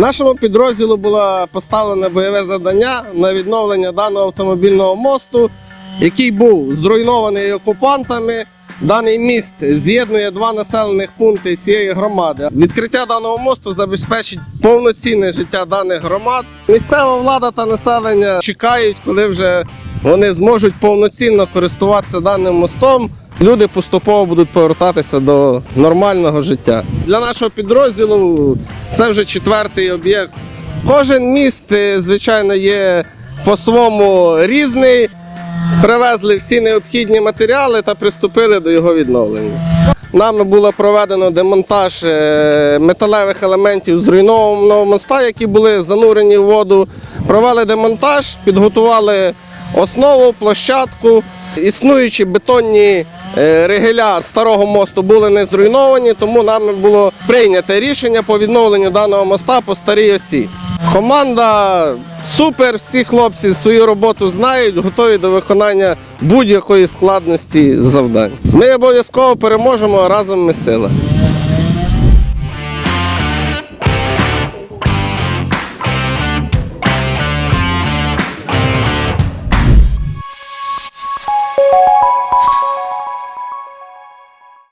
Нашому підрозділу було поставлено бойове завдання на відновлення даного автомобільного мосту, який був зруйнований окупантами. Даний міст з'єднує два населених пункти цієї громади. Відкриття даного мосту забезпечить повноцінне життя даних громад. Місцева влада та населення чекають, коли вже вони зможуть повноцінно користуватися даним мостом. Люди поступово будуть повертатися до нормального життя. Для нашого підрозділу це вже четвертий об'єкт. Кожен міст, е, звичайно, є по-своєму різний. Привезли всі необхідні матеріали та приступили до його відновлення. Нами було проведено демонтаж е, металевих елементів зруйнованого моста, які були занурені в воду. Провели демонтаж, підготували основу, площадку. Існуючі бетонні е, ригеля старого мосту були не зруйновані, тому нами було прийнято рішення по відновленню даного моста по старій осі. Команда супер, всі хлопці свою роботу знають, готові до виконання будь-якої складності завдань. Ми обов'язково переможемо разом ми сила.